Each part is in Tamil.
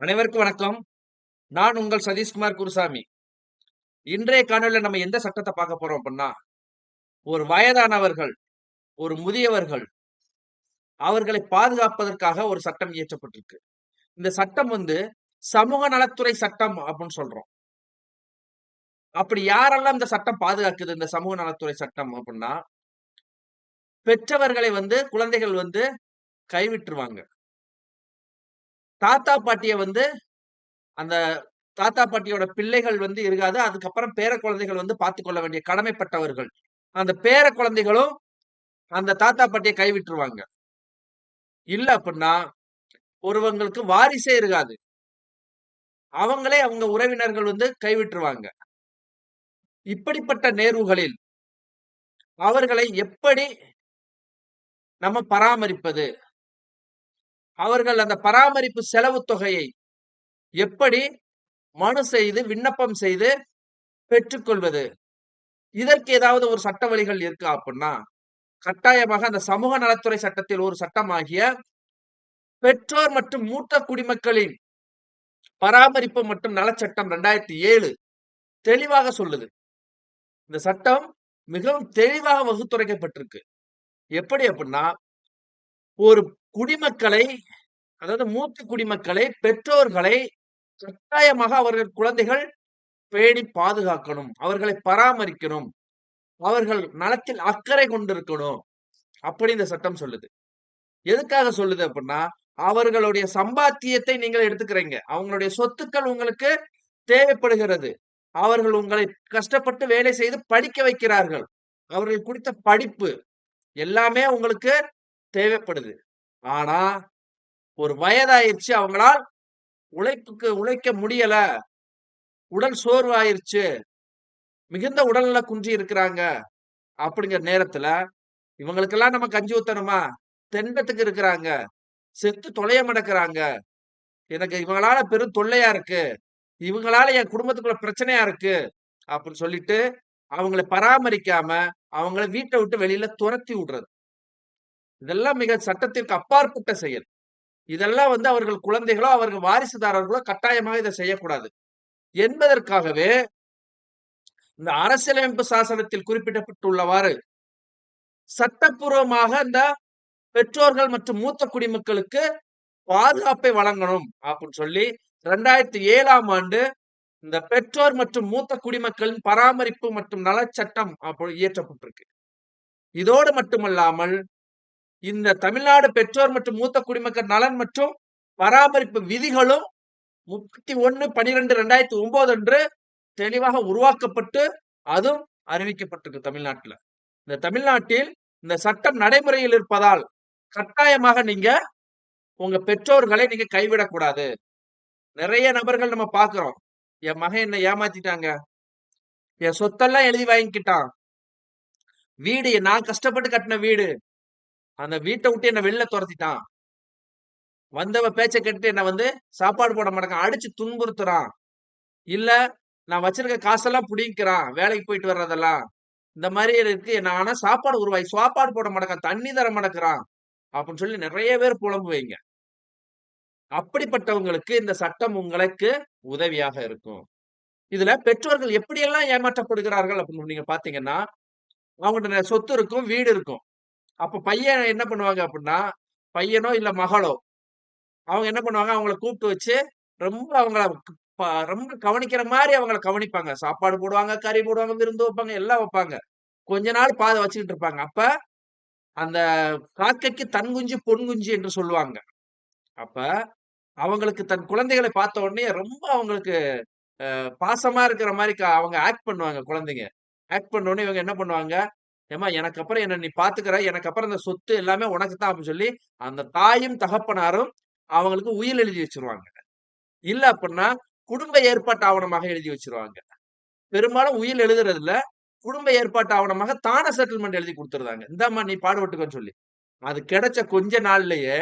அனைவருக்கும் வணக்கம். நான் உங்கள் சதீஷ்குமார் குருசாமி. இன்றைய காணொலியில் நம்ம எந்த சட்டத்தை பார்க்க போறோம் அப்படின்னா ஒரு வயதானவர்கள் ஒரு முதியவர்கள் அவர்களை பாதுகாப்பதற்காக ஒரு சட்டம் இயற்றப்பட்டிருக்கு. இந்த சட்டம் வந்து சமூக நலத்துறை சட்டம் அப்படின்னு சொல்றோம். அப்படி யாரெல்லாம் இந்த சட்டம் பாதுகாக்குது இந்த சமூக நலத்துறை சட்டம் அப்படின்னா பெற்றவர்களை வந்து குழந்தைகள் வந்து கைவிட்டுருவாங்க. தாத்தா பாட்டிய வந்து அந்த தாத்தா பாட்டியோட பிள்ளைகள் வந்து இருக்காது. அதுக்கப்புறம் பேர குழந்தைகள் வந்து பார்த்து கொள்ள வேண்டிய கடமைப்பட்டவர்கள். அந்த பேர குழந்தைகளும் அந்த தாத்தா பாட்டியை கைவிட்டுருவாங்க இல்ல அப்படின்னா ஒருவங்களுக்கு வாரிசே இருக்காது. அவங்களே அவங்க உறவினர்கள் வந்து கைவிட்டுருவாங்க இப்படிப்பட்ட நேர்வுகளில் அவர்களை எப்படி நம்ம பராமரிப்பது? அவர்கள் அந்த பராமரிப்பு செலவு தொகையை எப்படி மனு செய்து விண்ணப்பம் செய்து பெற்றுக்கொள்வது? இதற்கு ஏதாவது ஒரு சட்ட வழிகள் இருக்கா அப்படின்னா கட்டாயமாக அந்த சமூக நலத்துறை சட்டத்தில் ஒரு சட்டமாகிய பெற்றோர் மற்றும் மூத்த குடிமக்களின் பராமரிப்பு மற்றும் நலச்சட்டம் ரெண்டாயிரத்தி ஏழு தெளிவாக சொல்லுது. இந்த சட்டம் மிகவும் தெளிவாக வகுத்துரைக்கப்பட்டிருக்கு. எப்படி அப்படின்னா ஒரு குடிமக்களை அதாவது மூத்த குடிமக்களை பெற்றோர்களை கட்டாயமாக அவர்கள் குழந்தைகள் பேணி பாதுகாக்கணும். அவர்களை பராமரிக்கணும். அவர்கள் நலத்தில் அக்கறை கொண்டிருக்கணும். அப்படி இந்த சட்டம் சொல்லுது. எதுக்காக சொல்லுது அப்படின்னா அவர்களுடைய சம்பாத்தியத்தை நீங்கள் எடுத்துக்கிறீங்க. அவங்களுடைய சொத்துக்கள் உங்களுக்கு தேவைப்படுகிறது. அவர்கள் உங்களை கஷ்டப்பட்டு வேலை செய்து படிக்க வைக்கிறார்கள். அவர்கள் குறித்த படிப்பு எல்லாமே உங்களுக்கு தேவைப்படுது. ஆனா ஒரு வயதாயிருச்சு அவங்களால் உழைப்புக்கு உழைக்க முடியல. உடல் சோர்வாயிருச்சு. மிகுந்த உடல்நல குன்றி இருக்கிறாங்க. அப்படிங்கிற நேரத்துல இவங்களுக்கெல்லாம் நம்ம கஞ்சி ஊத்தணுமா? தெண்டத்துக்கு இருக்கிறாங்க. செத்து தொலைய மடக்கிறாங்க. எனக்கு இவங்களால பெரும் தொல்லையா இருக்கு. இவங்களால என் குடும்பத்துக்குள்ள பிரச்சனையா இருக்கு. அப்படின்னு சொல்லிட்டு அவங்களை பராமரிக்காம அவங்கள வீட்டை விட்டு வெளியில துரத்தி விடுறது. இதெல்லாம் மிக சட்டத்திற்கு அப்பாற்பட்ட செயல். இதெல்லாம் வந்து அவர்கள் குழந்தைகளோ அவர்கள் வாரிசுதாரர்களோ கட்டாயமாக இதை செய்யக்கூடாது. என்பதற்காகவே இந்த அரசியலமைப்பு சாசனத்தில் குறிப்பிடப்பட்டுள்ளவாறு சட்டப்பூர்வமாக இந்த பெற்றோர்கள் மற்றும் மூத்த குடிமக்களுக்கு பாதுகாப்பை வழங்கணும் அப்படின்னு சொல்லி ரெண்டாயிரத்தி ஏழாம் ஆண்டு இந்த பெற்றோர் மற்றும் மூத்த குடிமக்களின் பராமரிப்பு மற்றும் நலச்சட்டம் அப்போ இயற்றப்பட்டிருக்கு. இதோடு மட்டுமல்லாமல் இந்த தமிழ்நாடு பெற்றோர் மற்றும் மூத்த குடிமக்கள் நலன் மற்றும் பராமரிப்பு விதிகளும் முப்பத்தி ஒன்னு பனிரெண்டு ரெண்டாயிரத்தி ஒன்பது அன்று தெளிவாக உருவாக்கப்பட்டு அதுவும் அறிவிக்கப்பட்டிருக்கு தமிழ்நாட்டில். இந்த தமிழ்நாட்டில் இந்த சட்டம் நடைமுறையில் இருப்பதால் கட்டாயமாக நீங்க உங்க பெற்றோர்களை நீங்க கைவிடக்கூடாது. நிறைய நபர்கள் நம்ம பாக்குறோம் என் மகன் என்ன ஏமாத்திட்டாங்க. என் சொத்தெல்லாம் எழுதி வாங்கிக்கிட்டான். வீடு நான் கஷ்டப்பட்டு கட்டின வீடு. அந்த வீட்டை விட்டு என்ன வெளில துரத்திட்டான். வந்தவ பேச்ச கேட்டுட்டு என்ன வந்து சாப்பாடு போட மாட்டேங்க அடிச்சு துன்புறுத்துறான். இல்ல நான் வச்சிருக்க காசெல்லாம் புடிங்கிறான் வேலைக்கு போயிட்டு வர்றதெல்லாம். இந்த மாதிரி இருக்கு நான் ஆனா சாப்பாடு உருவாய் சாப்பாடு போட மாட்டேங்க தண்ணி தர மாட்டேங்கிறான். அப்படின்னு சொல்லி நிறைய பேர் புலம்புவீங்க. அப்படிப்பட்டவங்களுக்கு இந்த சட்டம் உங்களுக்கு உதவியாக இருக்கும். இதுல பெற்றோர்கள் எப்படியெல்லாம் ஏமாற்றப்படுகிறார்கள் அப்படின்னு நீங்க பாத்தீங்கன்னா அவங்கள்ட்ட சொத்து இருக்கும் வீடு இருக்கும். அப்ப பையன் என்ன பண்ணுவாங்க அப்படின்னா பையனோ இல்ல மகளோ அவங்க என்ன பண்ணுவாங்க? அவங்கள கூப்பிட்டு வச்சு ரொம்ப அவங்கள ரொம்ப கவனிக்கிற மாதிரி அவங்கள கவனிப்பாங்க. சாப்பாடு போடுவாங்க கறி போடுவாங்க விருந்து வைப்பாங்க எல்லாம் வைப்பாங்க. கொஞ்ச நாள் பாதை வச்சுக்கிட்டு இருப்பாங்க. அப்ப அந்த காக்கைக்கு தன் குஞ்சு பொன் குஞ்சு என்று சொல்லுவாங்க. அப்ப அவங்களுக்கு தன் குழந்தைகளை பார்த்த உடனே ரொம்ப அவங்களுக்கு பாசமா இருக்கிற மாதிரி அவங்க ஆக்ட் பண்ணுவாங்க குழந்தைங்க. ஆக்ட் பண்ண உடனே இவங்க என்ன பண்ணுவாங்க? ஏமா எனக்கு அப்புறம் என்ன நீ பாத்துக்கிற எனக்கு அப்புறம் இந்த சொத்து எல்லாமே உனக்கு தான் அப்படின்னு சொல்லி அந்த தாயும் தகப்பனாரும் அவங்களுக்கு உயிர் எழுதி வச்சிருவாங்க. இல்ல அப்படின்னா குடும்ப ஏற்பாட்டு ஆவணமாக எழுதி வச்சிருவாங்க. பெரும்பாலும் உயிர் எழுதுறது இல்ல குடும்ப ஏற்பாட்டு ஆவணமாக தான செட்டில்மெண்ட் எழுதி கொடுத்துருந்தாங்க இந்தாம்மா நீ பாடுபட்டுக்கன்னு சொல்லி. அது கிடைச்ச கொஞ்ச நாள்லயே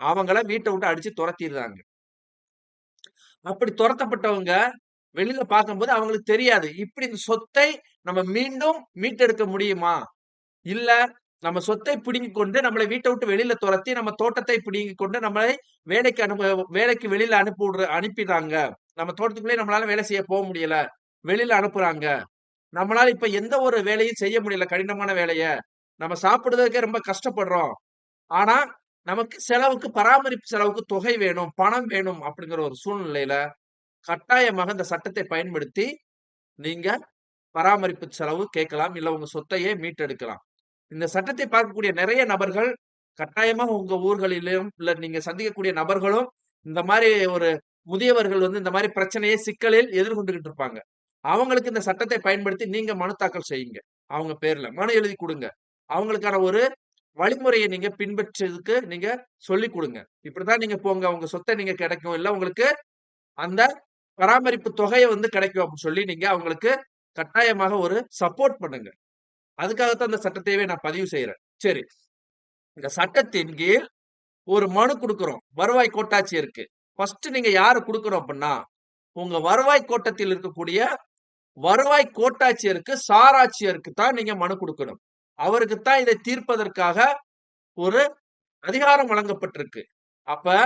அவங்கள வீட்டை விட்டு அடிச்சு துரத்திடுறாங்க. அப்படி துரத்தப்பட்டவங்க வெளியில பார்க்கும்போது அவங்களுக்கு தெரியாது. இப்படி இந்த சொத்தை நம்ம மீண்டும் மீட்டெடுக்க முடியுமா? இல்ல நம்ம சொத்தை பிடுங்கி கொண்டு நம்மளை வீட்டை விட்டு வெளியில துரத்தி நம்ம தோட்டத்தை பிடுங்கி கொண்டு நம்மளை வேலைக்கு அனுப்ப வேலைக்கு வெளியில அனுப்பி விடுற அனுப்பிடுறாங்க நம்ம தோட்டத்துக்குள்ளே நம்மளால வேலை செய்ய போக முடியல. வெளியில அனுப்புறாங்க. நம்மளால இப்ப எந்த ஒரு வேலையும் செய்ய முடியல. கடினமான வேலைய. நம்ம சாப்பிடுறதுக்கே ரொம்ப கஷ்டப்படுறோம். ஆனா நமக்கு செலவுக்கு பராமரிப்பு செலவுக்கு தொகை வேணும் பணம் வேணும் அப்படிங்கிற ஒரு சூழ்நிலையில கட்டாயமாக இந்த சட்டத்தை பயன்படுத்தி நீங்க பராமரிப்பு செலவு கேட்கலாம் இல்ல உங்க சொத்தையே மீட்டெடுக்கலாம். இந்த சட்டத்தை பார்க்கக்கூடிய நிறைய நபர்கள் கட்டாயமாக உங்க ஊர்களிலும் இல்ல நீங்க சந்திக்கக்கூடிய நபர்களும் இந்த மாதிரி ஒரு முதியவர்கள் வந்து இந்த மாதிரி பிரச்சனையை சிக்கலில் எதிர்கொண்டுகிட்டு இருப்பாங்க. அவங்களுக்கு இந்த சட்டத்தை பயன்படுத்தி நீங்க மனு தாக்கல் செய்யுங்க. அவங்க பேர்ல மனு எழுதி கொடுங்க. அவங்களுக்கான ஒரு வழிமுறையை நீங்க பின்பற்றதுக்கு நீங்க சொல்லி கொடுங்க. இப்படிதான் நீங்க போங்க. உங்க சொத்தை நீங்க கிடைக்கும். இல்ல உங்களுக்கு அந்த பராமரிப்பு தொகையை வந்து கிடைக்கும் அப்படின்னு சொல்லி நீங்க அவங்களுக்கு கட்டாயமாக ஒரு சப்போர்ட் பண்ணுங்க. அதுக்காகத்தான் அந்த சட்டத்தையவே நான் பதிவு செய்யறேன் சரி. இந்த சட்டத்தின் கீழ் ஒரு மனு கொடுக்குறோம். வருவாய் கோட்டாட்சியருக்கு ஃபர்ஸ்ட் நீங்க யாரு கொடுக்குறோம் அப்படின்னா உங்க வருவாய் கோட்டத்தில் இருக்கக்கூடிய வருவாய் கோட்டாட்சியருக்கு சாராட்சியருக்கு தான் நீங்க மனு கொடுக்கணும். அவருக்கு தான் இதை தீர்ப்பதற்காக ஒரு அதிகாரம் வழங்கப்பட்டிருக்கு. அப்ப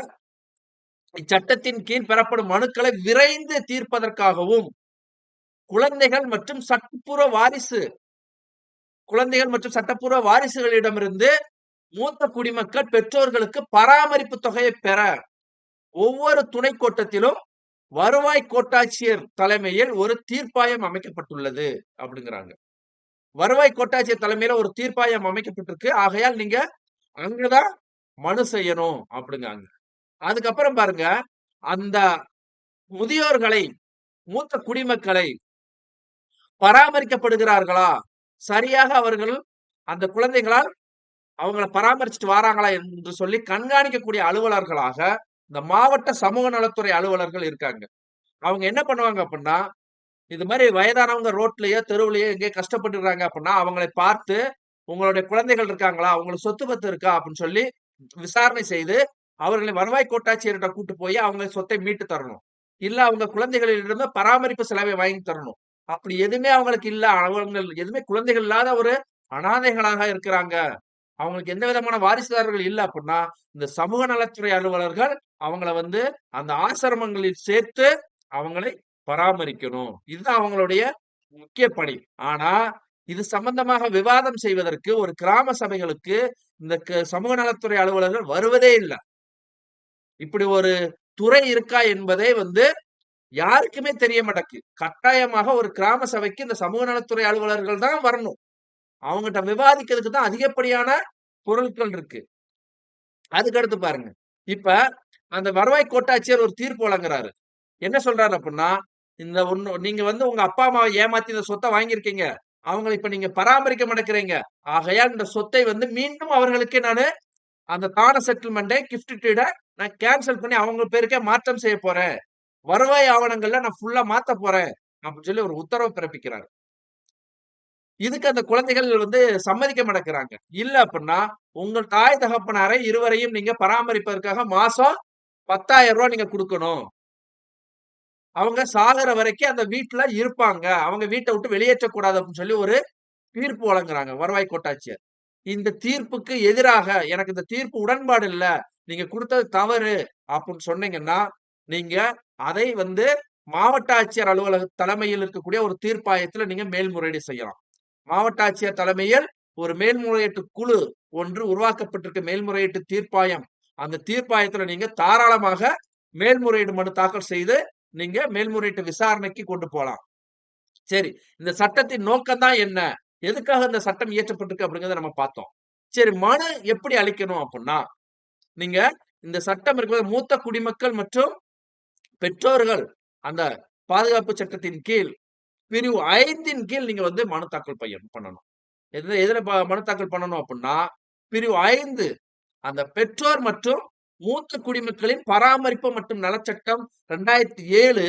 இச்சட்டத்தின் கீழ் பெறப்படும் மனுக்களை விரைந்து தீர்ப்பதற்காகவும் குழந்தைகள் மற்றும் சட்டப்பூர்வ வாரிசு குழந்தைகள் மற்றும் சட்டப்பூர்வ வாரிசுகளிடமிருந்து மூத்த குடிமக்கள் பெற்றோர்களுக்கு பராமரிப்பு தொகையை பெற ஒவ்வொரு துணை கோட்டத்திலும் வருவாய் கோட்டாட்சியர் தலைமையில் ஒரு தீர்ப்பாயம் அமைக்கப்பட்டுள்ளது அப்படிங்கிறாங்க. வருவாய் கோட்டாட்சியர் தலைமையில ஒரு தீர்ப்பாயம் அமைக்கப்பட்டிருக்கு. ஆகையால் நீங்க அங்கதான் மனு செய்யணும் அப்படிங்காங்க அதுக்கப்புறம் பாருங்க அந்த முதியோர்களை மூத்த குடிமக்களை பராமரிக்கப்படுகிறார்களா? சரியாக அவர்கள் அந்த குழந்தைகளால் அவங்கள பராமரிச்சுட்டு வராங்களா என்று சொல்லி கண்காணிக்கக்கூடிய அலுவலர்களாக இந்த மாவட்ட சமூக நலத்துறை அலுவலர்கள் இருக்காங்க. அவங்க என்ன பண்ணுவாங்க அப்படின்னா இது மாதிரி வயதானவங்க ரோட்லயோ தெருவுலயோ எங்கேயோ கஷ்டப்பட்டுறாங்க அப்படின்னா அவங்களை பார்த்து உங்களுடைய குழந்தைகள் இருக்காங்களா அவங்களுக்கு சொத்து பத்து இருக்கா அப்படின்னு சொல்லி விசாரணை செய்து அவர்களை வருவாய் கோட்டாட்சியர்கிட்ட கூட்டு போய் அவங்க சொத்தை மீட்டு தரணும். இல்ல அவங்க குழந்தைகளிடமே பராமரிப்பு செலவை வாங்கி தரணும். அப்படி எதுவுமே அவங்களுக்கு இல்ல. அவங்க எதுவுமே குழந்தைகள் இல்லாத ஒரு அனாதைகளாக இருக்கிறாங்க. அவங்களுக்கு எந்த விதமான வாரிசுதாரர்கள் இல்லை அப்படின்னா இந்த சமூக நலத்துறை அலுவலர்கள் அவங்கள வந்து அந்த ஆசிரமங்களில் சேர்த்து அவங்களை பராமரிக்கணும். இதுதான் அவங்களுடைய முக்கிய பணி. ஆனா இது சம்பந்தமாக விவாதம் செய்வதற்கு ஒரு கிராம சபைகளுக்கு இந்த சமூக நலத்துறை அலுவலர்கள் வருவதே இல்லை. இப்படி ஒரு துறை இருக்கா என்பதே வந்து யாருக்குமே தெரிய மாட்டேக்கு கட்டாயமாக ஒரு கிராம சபைக்கு இந்த சமூக நலத்துறை அலுவலர்கள் தான் வரணும். அவங்ககிட்ட விவாதிக்கிறதுக்கு தான் அதிகப்படியான பொருட்கள் இருக்கு. அதுக்கடுத்து பாருங்க. இப்ப அந்த வருவாய் கோட்டாட்சியர் ஒரு தீர்ப்பு வழங்குறாரு. என்ன சொல்றாரு அப்படின்னா இந்த ஒண்ணு நீங்க வந்து உங்க அப்பா அம்மாவை ஏமாத்தி இந்த சொத்தை வாங்கியிருக்கீங்க. அவங்களை இப்ப நீங்க பராமரிக்க மாட்டேங்கிறீங்க. ஆகையால் இந்த சொத்தை வந்து மீண்டும் அவர்களுக்கு நான் அந்த தான செட்டில்மெண்ட்டை கிஃப்ட் நான் கேன்சல் பண்ணி அவங்க பேருக்கே மாற்றம் செய்ய போறேன். வருவாய் ஆவணங்கள்ல நான் ஃபுல்லா மாத்த போறேன் அப்படின்னு சொல்லி ஒரு உத்தரவு பிறப்பிக்கிறார். இதுக்கு அந்த குழந்தைகள் வந்து சம்மதிக்க மாட்டேங்கிறாங்க. இல்ல அப்படின்னா உங்கள் தாய் தகப்பனாரை இருவரையும் நீங்க பராமரிப்பதற்காக மாசம் பத்தாயிரம் ரூபாய் நீங்க கொடுக்கணும். அவங்க சாகிற வரைக்கும் அந்த வீட்டுல இருப்பாங்க. அவங்க வீட்டை விட்டு வெளியேற்றக்கூடாது அப்படின்னு சொல்லி ஒரு தீர்ப்பு வழங்குறாங்க வருவாய் கோட்டாட்சியர். இந்த தீர்ப்புக்கு எதிராக எனக்கு இந்த தீர்ப்பு உடன்பாடு இல்ல நீங்க கொடுத்தது தவறு அப்படின்னு சொன்னீங்கன்னா நீங்க அதை வந்து மாவட்ட ஆட்சியர் அலுவலக தலைமையில் இருக்கக்கூடிய ஒரு தீர்ப்பாயத்துல நீங்க மேல்முறையீடு செய்யலாம். மாவட்ட ஆட்சியர் தலைமையில் ஒரு மேல்முறையீட்டு குழு ஒன்று உருவாக்கப்பட்டிருக்க. மேல்முறையீட்டு தீர்ப்பாயம். அந்த தீர்ப்பாயத்துல நீங்க தாராளமாக மேல்முறையீடு மனு தாக்கல் செய்து நீங்க மேல்முறையீட்டு விசாரணைக்கு கொண்டு போகலாம் சரி இந்த சட்டத்தின் நோக்கம் தான் என்ன? எதுக்காக இந்த சட்டம் இயற்றப்பட்டிருக்கு அப்படிங்கறத நம்ம பார்த்தோம். சரி மனு எப்படி அளிக்கணும் அப்படின்னா நீங்க இந்த சட்டம் இருக்கிற மூத்த குடிமக்கள் மற்றும் பெற்றோர்கள் அந்த பாதுகாப்பு சட்டத்தின் கீழ் பிரிவு ஐந்தின் கீழ் நீங்க வந்து மனு தாக்கல் பையன் பண்ணணும். எது எதுல மனு தாக்கல் பண்ணணும் அப்படின்னா பிரிவு ஐந்து அந்த பெற்றோர் மற்றும் மூத்த குடிமக்களின் பராமரிப்பு மற்றும் நலச்சட்டம் ரெண்டாயிரத்தி ஏழு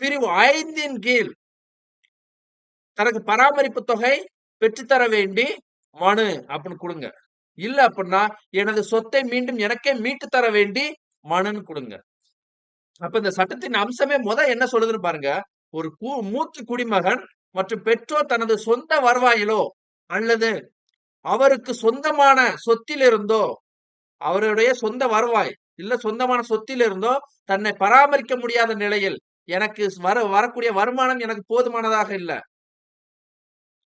பிரிவு ஐந்தின் கீழ் தனக்கு பராமரிப்பு தொகை பெற்றுத்தர வேண்டி மனு அப்படின்னு கொடுங்க. இல்ல அப்படின்னா எனது சொத்தை மீண்டும் எனக்கே மீட்டு தர வேண்டி மனுன்னு கொடுங்க. அப்ப இந்த சட்டத்தின் அம்சமே முத என்ன சொல்லுதுன்னு பாருங்க ஒரு மூத்த குடிமகன் மற்றும் பெற்றோர் தனது சொந்த வருவாயிலோ அல்லது அவருக்கு சொந்தமான சொத்திலிருந்தோ அவருடைய சொந்த வருவாய் இல்ல சொந்தமான சொத்திலிருந்தோ தன்னை பராமரிக்க முடியாத நிலையில் எனக்கு வர வரக்கூடிய வருமானம் எனக்கு போதுமானதாக இல்ல.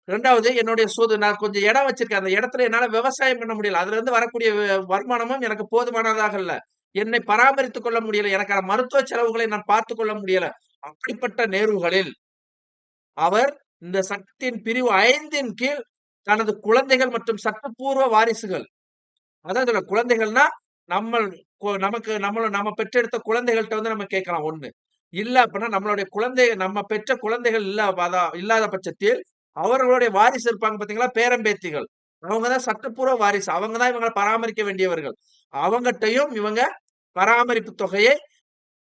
ரெண்டாவது என்னுடைய சொது நான் கொஞ்சம் இடம் வச்சிருக்கேன். அந்த இடத்துல என்னால விவசாயம் பண்ண முடியல. அதுல இருந்து வரக்கூடிய வருமானமும் எனக்கு போதுமானதாக இல்ல. என்னை பராமரித்துக் கொள்ள முடியல. எனக்கான மருத்துவ செலவுகளை நான் பார்த்து கொள்ள முடியல. அப்படிப்பட்ட நேர்வுகளில் அவர் இந்த சட்டத்தின் பிரிவு ஐந்தின் கீழ் தனது குழந்தைகள் மற்றும் சட்டப்பூர்வ வாரிசுகள். அதாவது குழந்தைகள்னா, நம்ம நமக்கு நம்மள நம்ம பெற்றெடுத்த குழந்தைகள்கிட்ட வந்து நம்ம கேட்கலாம் ஒண்ணு இல்ல அப்படின்னா நம்மளுடைய குழந்தை நம்ம பெற்ற குழந்தைகள் இல்ல இல்லாத பட்சத்தில், அவர்களுடைய வாரிசு இருப்பாங்க பார்த்தீங்களா? பேரம்பேத்திகள் அவங்கதான் சட்டப்பூர்வ வாரிசு. அவங்க தான் இவங்களை பராமரிக்க வேண்டியவர்கள். அவங்கட்டயும் இவங்க பராமரிப்பு தொகையை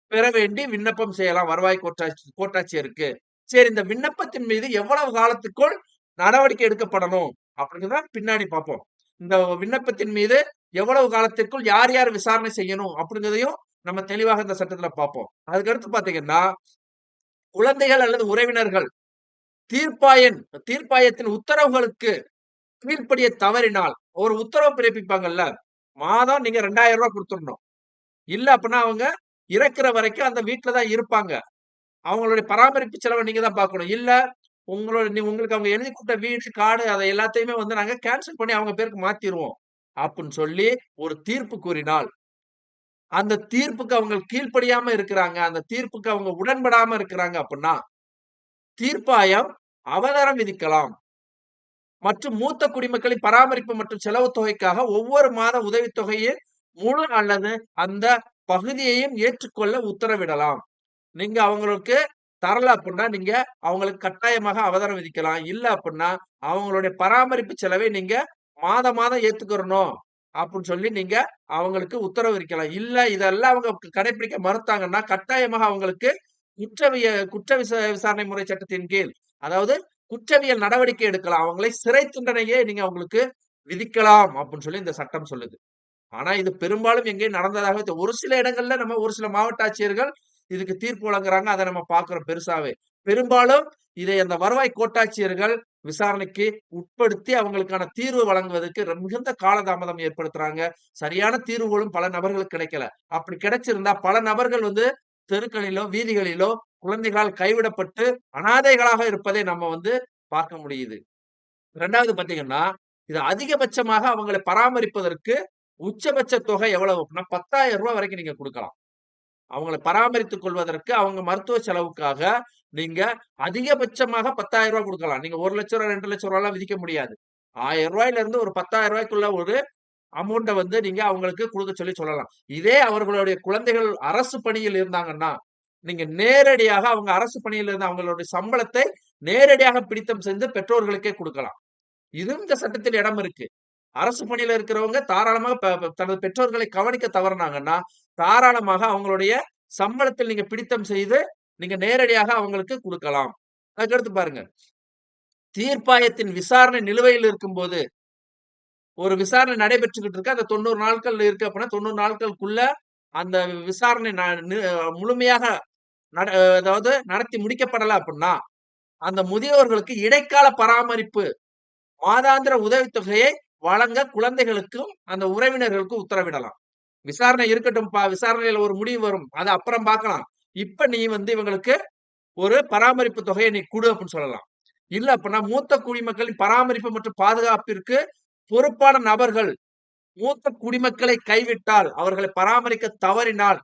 பெற வேண்டி விண்ணப்பம் செய்யலாம் வருவாய் கோட்டாட்சி கோட்டாட்சியருக்கு. சரி இந்த விண்ணப்பத்தின் மீது எவ்வளவு காலத்துக்குள் நடவடிக்கை எடுக்கப்படணும்? அப்படிங்கிறத பின்னாடி பார்ப்போம். இந்த விண்ணப்பத்தின் மீது எவ்வளவு காலத்திற்குள் யார் யார் விசாரணை செய்யணும்? அப்படிங்கிறதையும் நம்ம தெளிவாக இந்த சட்டத்துல பார்ப்போம். அதுக்கு அடுத்து குழந்தைகள் அல்லது உறவினர்கள் தீர்ப்பாயன் தீர்ப்பாயத்தின் உத்தரவுகளுக்கு கீழ்ப்படிய தவறினால், ஒரு உத்தரவு பிறப்பிப்பாங்கல்ல, மாதம் நீங்க ரெண்டாயிரம் ரூபாய் கொடுத்துடணும் இல்ல அப்படின்னா அவங்க இறக்கிற வரைக்கும் அந்த வீட்டில தான் இருப்பாங்க. அவங்களுடைய பராமரிப்பு செலவை நீங்க தான் பார்க்கணும். இல்ல உங்களோட நீ உங்களுக்கு அவங்க எழுதி குடுத்த வீடு, காடு அதை எல்லாத்தையுமே வந்து நாங்க கேன்சல் பண்ணி அவங்க பேருக்கு மாத்திடுவோம் அப்படின்னு சொல்லி ஒரு தீர்ப்பு கூறினால், அந்த தீர்ப்புக்கு அவங்க கீழ்ப்படியாம இருக்கிறாங்க. அந்த தீர்ப்புக்கு அவங்க உடன்படாம இருக்கிறாங்க அப்படின்னா, தீர்ப்பாயம் அவதாரம் விதிக்கலாம். மற்றும் மூத்த குடிமக்களின் பராமரிப்பு மற்றும் செலவு தொகைக்காக ஒவ்வொரு மாத உதவித்தொகையின் முழு அல்லது அந்த பகுதியையும் ஏற்றுக்கொள்ள உத்தரவிடலாம். நீங்க அவங்களுக்கு தரல அப்படின்னா, நீங்க அவங்களுக்கு கட்டாயமாக அவதாரம் விதிக்கலாம். இல்ல அப்படின்னா, அவங்களுடைய பராமரிப்பு செலவை நீங்க மாதம் மாதம் ஏத்துக்கிறணும். அப்படின்னு சொல்லி நீங்க அவங்களுக்கு உத்தரவு இருக்கலாம் இல்ல இதெல்லாம் அவங்க கடைப்பிடிக்க மறுத்தாங்கன்னா, கட்டாயமாக அவங்களுக்கு குற்றவிய குற்ற விசாரணை முறை சட்டத்தின் கீழ், அதாவது குற்றவியல் நடவடிக்கை எடுக்கலாம். அவங்களை சிறை தண்டனையே நீங்க அவங்களுக்கு விதிக்கலாம். அப்படின்னு சொல்லி இந்த சட்டம் சொல்லுது. ஆனா இது பெரும்பாலும் எங்கேயும் நடந்ததாக ஒரு சில இடங்கள்ல நம்ம ஒரு சில மாவட்ட ஆட்சியர்கள் இதுக்கு தீர்ப்பு வழங்குறாங்க. அதை நம்ம பாக்குறோம் பெருசாவே. பெரும்பாலும் இதை அந்த வருவாய் கோட்டாட்சியர்கள் விசாரணைக்கு உட்படுத்தி அவங்களுக்கான தீர்வு வழங்குவதற்கு மிகுந்த காலதாமதம் ஏற்படுத்துறாங்க. சரியான தீர்வுகளும் பல நபர்களுக்கு கிடைக்கல. அப்படி கிடைச்சிருந்தா பல நபர்கள் வந்து தெருக்களிலோ, வீதிகளிலோ குழந்தைகளால் கைவிடப்பட்டு அனாதைகளாக இருப்பதை நம்ம வந்து பார்க்க முடியுது. ரெண்டாவது பார்த்தீங்கன்னா, இது அதிகபட்சமாக அவங்களை பராமரிப்பதற்கு உச்சபட்ச தொகை எவ்வளவு அப்படின்னா பத்தாயிரம் ரூபாய் வரைக்கும் நீங்க குடுக்கலாம். அவங்களை பராமரித்துக் கொள்வதற்கு அவங்க மருத்துவ செலவுக்காக நீங்க அதிகபட்சமாக பத்தாயிரம் ரூபாய் கொடுக்கலாம் நீங்க ஒரு லட்ச ரூபாய் ரெண்டு லட்சம் ரூபாய்லாம் விதிக்க முடியாது. ஆயிரம் ரூபாயில இருந்து ஒரு பத்தாயிரம் ரூபாய்க்குள்ள ஒரு அமௌண்ட்ட வந்து நீங்க அவங்களுக்கு கொடுக்க சொல்லி சொல்லலாம். இதே அவர்களுடைய குழந்தைகள் அரசு பணியில் இருந்தாங்கன்னா, நீங்க நேரடியாக அவங்க அரசு பணியில இருந்த அவங்களுடைய சம்பளத்தை நேரடியாக பிடித்தம் செஞ்சு பெற்றோர்களுக்கே கொடுக்கலாம் இதுவும் இந்த சட்டத்தில் இடம் இருக்கு. அரசு பணியில இருக்கிறவங்க தாராளமாக தனது பெற்றோர்களை கவனிக்க தவறுனாங்கன்னா, தாராளமாக அவங்களுடைய சம்பளத்தில் நீங்க பிடித்தம் செய்து, நீங்க நேரடியாக அவங்களுக்கு கொடுக்கலாம் அதுக்கடுத்து பாருங்க. தீர்ப்பாயத்தின் விசாரணை நிலுவையில் இருக்கும்போது ஒரு விசாரணை நடைபெற்றுக்கிட்டு இருக்கு. அந்த 90 நாட்கள் இருக்கு அப்படின்னா, 90 நாட்களுக்குள்ள அந்த விசாரணை நி முழுமையாக நட அதாவது நடத்தி முடிக்கப்படல அப்படின்னா, அந்த முதியோர்களுக்கு இடைக்கால பராமரிப்பு மாதாந்திர உதவித்தொகையை வழங்க குழந்தைகளுக்கும், அந்த உறவினர்களுக்கும் உத்தரவிடலாம். விசாரணை இருக்கட்டும்ப்பா, விசாரணையில ஒரு முடிவு வரும். அது அப்புறம் பார்க்கலாம். இப்ப நீ வந்து இவங்களுக்கு ஒரு பராமரிப்பு தொகையை நீ கொடு அப்படின்னு சொல்லலாம். இல்ல அப்படின்னா, மூத்த குடிமக்களின் பராமரிப்பு மற்றும் பாதுகாப்பிற்கு பொறுப்பான நபர்கள் மூத்த குடிமக்களை கைவிட்டால், அவர்களை பராமரிக்க தவறினால்,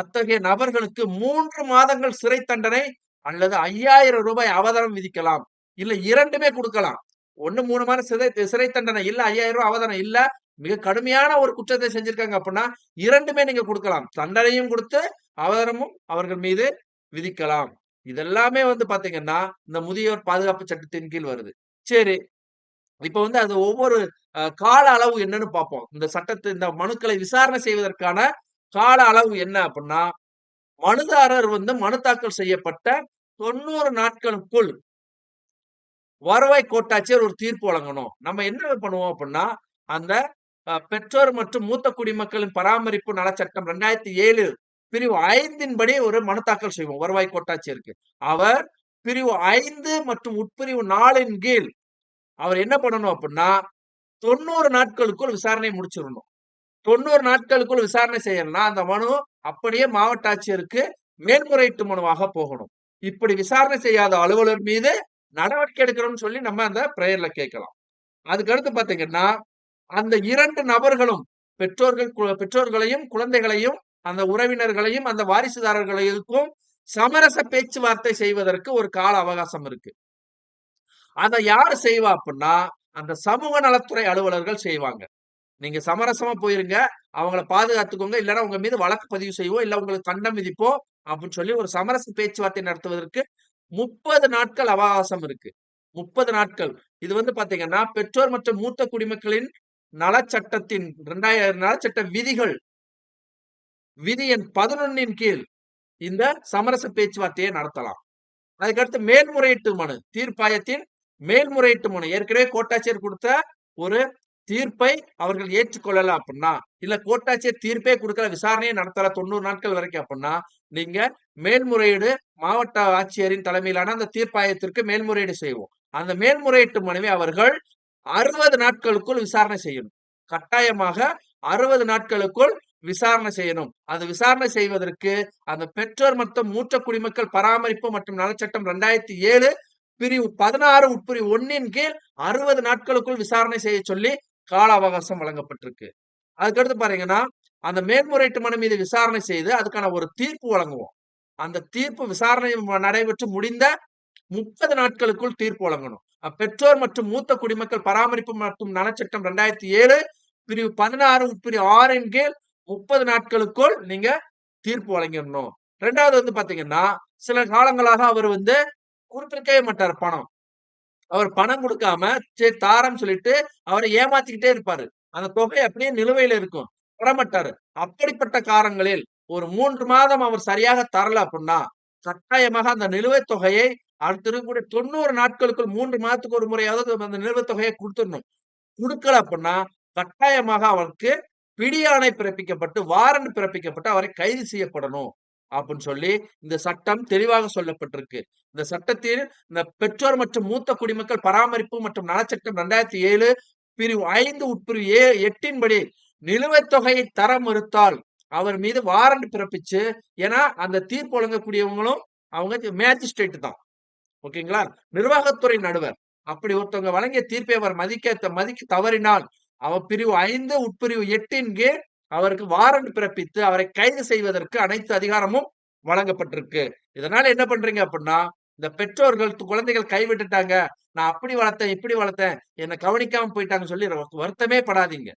அத்தகைய நபர்களுக்கு மூன்று மாதங்கள் சிறை தண்டனை அல்லது ஐயாயிரம் ரூபாய் அவதானம் விதிக்கலாம். இல்ல இரண்டுமே குடுக்கலாம். ஒண்ணு மூணு மாதம் சிறை சிறை தண்டனை, இல்ல ஐயாயிரம் ரூபாய் அவதானம் இல்ல மிக கடுமையான ஒரு குற்றத்தை செஞ்சிருக்காங்க அப்படின்னா, இரண்டுமே நீங்க குடுக்கலாம். தண்டனையும் கொடுத்து அவதாரமும் அவர்கள் மீது விதிக்கலாம். இதெல்லாமே வந்து பாத்தீங்கன்னா இந்த முதியோர் பாதுகாப்பு சட்டத்தின் கீழ் வருது. சரி. இப்ப வந்து அது ஒவ்வொரு கால அளவு என்னன்னு பார்ப்போம். இந்த சட்டத்தை இந்த மனுக்களை விசாரணை செய்வதற்கான கால அளவு என்ன அப்படின்னா, மனுதாரர் வந்து மனு தாக்கல் செய்யப்பட்ட 90 நாட்களுக்குள் வருவாய் கோட்டாட்சியர் ஒரு தீர்ப்பு வழங்கணும். நம்ம என்ன பண்ணுவோம் அப்படின்னா, அந்த பெற்றோர் மற்றும் மூத்த குடிமக்களின் பராமரிப்பு நலச்சட்டம் 2007 பிரிவு 5ன் படி ஒரு மனு தாக்கல் செய்வோம் வருவாய் கோட்டாட்சியருக்கு. அவர் பிரிவு ஐந்து மற்றும் உட்பிரிவு நாளின் கீழ் அவர் என்ன பண்ணணும் அப்படின்னா, தொண்ணூறு நாட்களுக்குள் விசாரணை முடிச்சிடணும் தொண்ணூறு நாட்களுக்குள் விசாரணை செய்யணும்னா அந்த மனு அப்படியே மாவட்ட ஆட்சியருக்கு மேல்முறையீட்டு மனுவாக போகணும். இப்படி விசாரணை செய்யாத அலுவலர் மீது நடவடிக்கை எடுக்கணும்னு சொல்லி நம்ம அந்த பிரேயர்ல கேட்கலாம். அதுக்கு அடுத்து பாத்தீங்கன்னா அந்த இரண்டு நபர்களும் பெற்றோர்கள் பெற்றோர்களையும் குழந்தைகளையும் அந்த உறவினர்களையும் அந்த வாரிசுதாரர்களுக்கும் சமரச பேச்சுவார்த்தை செய்வதற்கு ஒரு கால அவகாசம் இருக்கு. அதை யார் செய்வா அப்படின்னா அந்த சமூக நலத்துறை அலுவலர்கள் செய்வாங்க. நீங்க சமரசமா போயிருங்க. அவங்கள பாதுகாத்துக்கோங்க. இல்லைன்னா உங்க மீது வழக்கு பதிவு செய்வோம் இல்ல உங்களுக்கு கண்டம் விதிப்போம் அப்படின்னு சொல்லி ஒரு சமரச பேச்சுவார்த்தை நடத்துவதற்கு முப்பது நாட்கள் அவகாசம் இருக்கு. முப்பது நாட்கள். இது வந்து பாத்தீங்கன்னா பெற்றோர் மற்றும் மூத்த குடிமக்களின் நலச்சட்டத்தின் இரண்டாயிரம் நலச்சட்ட விதிகள். விதி எண் பதினொன்னின் கீழ் இந்த சமரச பேச்சுவார்த்தையை நடத்தலாம். அதுக்கடுத்து மேல்முறையீட்டு மனு தீர்ப்பாயத்தின் மேல்முறையீட்டு மனு. ஏற்கனவே கோட்டாட்சியர் கொடுத்த ஒரு தீர்ப்பை அவர்கள் ஏற்றுக்கொள்ளல அப்படின்னா இல்ல கோட்டாட்சியர் தீர்ப்பே கொடுக்கல விசாரணையை நடத்தல தொண்ணூறு நாட்கள் வரைக்கும் அப்படின்னா நீங்க மேல்முறையீடு மாவட்ட ஆட்சியரின் தலைமையிலான அந்த தீர்ப்பாயத்திற்கு மேல்முறையீடு செய்வோம். அந்த மேல்முறையீட்டு மனைவி அவர்கள் அறுபது நாட்களுக்குள் விசாரணை செய்யணும். கட்டாயமாக அறுபது நாட்களுக்குள் விசாரணை செய்யணும். அந்த விசாரணை செய்வதற்கு அந்த பெற்றோர் மற்றும் மூத்த குடிமக்கள் பராமரிப்பு மற்றும் நலச்சட்டம் ரெண்டாயிரத்தி ஏழு பிரிவு பதினாறு உட்பிரிவு ஒன்னின் கீழ் அறுபது நாட்களுக்குள் விசாரணை செய்ய சொல்லி கால அவகாசம் வழங்கப்பட்டிருக்கு. அதுக்கடுத்து பாத்தீங்கன்னா அந்த மேல்முறையீட்டு மனு மீது விசாரணை செய்து அதுக்கான ஒரு தீர்ப்பு வழங்குவோம். அந்த தீர்ப்பு விசாரணை நடைபெற்று முடிந்த முப்பது நாட்களுக்குள் தீர்ப்பு வழங்கணும். பெற்றோர் மற்றும் மூத்த குடிமக்கள் பராமரிப்பு மற்றும் நலச்சட்டம் ரெண்டாயிரத்தி ஏழு பிரிவு பதினாறு உட்பிரிவு ஆறின் கீழ் முப்பது நாட்களுக்குள் நீங்க தீர்ப்பு வழங்கிடணும். ரெண்டாவது வந்து பாத்தீங்கன்னா சில காலங்களாக அவர் வந்து கொடுத்திருக்கவே மாட்டார் பணம். அவர் பணம் கொடுக்காம சரி தாரம் சொல்லிட்டு அவரை ஏமாத்திக்கிட்டே இருப்பாரு. அந்த தொகை அப்படியே நிலுவையில இருக்கும். தரமாட்டாரு அப்படிப்பட்ட காரங்களில் ஒரு மூன்று மாதம் அவர் சரியாக தரல அப்படின்னா கட்டாயமாக அந்த நிலுவைத் தொகையை அடுத்து இருக்கக்கூடிய தொண்ணூறு நாட்களுக்குள் மூன்று மாதத்துக்கு ஒரு முறையாவது அந்த நிலுவைத் தொகையை கொடுத்துடணும். கொடுக்கல அப்படின்னா கட்டாயமாக அவருக்கு பிடியாணை பிறப்பிக்கப்பட்டு வாரண்ட் பிறப்பிக்கப்பட்டு அவரை கைது செய்யப்படணும். அப்படின்னு சொல்லி இந்த சட்டம் தெளிவாக சொல்லப்பட்டிருக்கு. இந்த சட்டத்தில் இந்த பெற்றோர் மற்றும் மூத்த குடிமக்கள் பராமரிப்பு மற்றும் நலச்சட்டம் ரெண்டாயிரத்தி ஏழு பிரிவு ஐந்து உட்பிரிவு ஏ எட்டின்படி நிலுவைத் தொகையை தர மறுத்தால் அவர் மீது வாரண்ட் பிறப்பிச்சு ஏன்னா அந்த தீர்ப்பு வழங்கக்கூடியவங்களும் அவங்க மேஜிஸ்ட்ரேட் தான். ஓகேங்களா? நிர்வாகத்துறை நடுவர். அப்படி ஒருத்தவங்க வழங்கிய தீர்ப்பை அவர் மதிக்க மதிக்க தவறினால் அவர் பிரிவு ஐந்து உட்பிரிவு எட்டின் கீழ் அவருக்கு வாரண்ட் பிறப்பித்து அவரை கைது செய்வதற்கு அனைத்து அதிகாரமும் வழங்கப்பட்டிருக்கு. இதனால என்ன பண்றீங்க அப்படின்னா இந்த பெற்றோர்கள் குழந்தைகள் கைவிட்டுட்டாங்க நான் அப்படி வளர்த்தேன் இப்படி வளர்த்தேன் என்னை கவனிக்காம போயிட்டாங்கன்னு சொல்லி வருத்தமே படாதீங்க.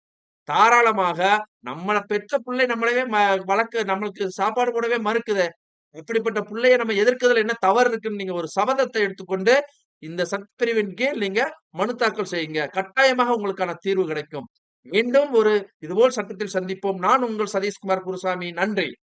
தாராளமாக நம்மளை பெற்ற பிள்ளை நம்மளவே ம- வளர்க்க நம்மளுக்கு சாப்பாடு போடவே மறுக்குது. இப்படிப்பட்ட பிள்ளைய நம்ம எதிர்க்கிறதுல என்ன தவறு இருக்குன்னு நீங்க ஒரு சபதத்தை எடுத்துக்கொண்டு இந்த சட்டப்பிரிவின் கீழ் நீங்க மனு தாக்கல் செய்யுங்க. கட்டாயமாக உங்களுக்கான தீர்வு கிடைக்கும். மீண்டும் ஒரு இதுபோல் சட்டத்தில் சந்திப்போம். நான் உங்கள் சதீஷ்குமார் குருசாமி. நன்றி.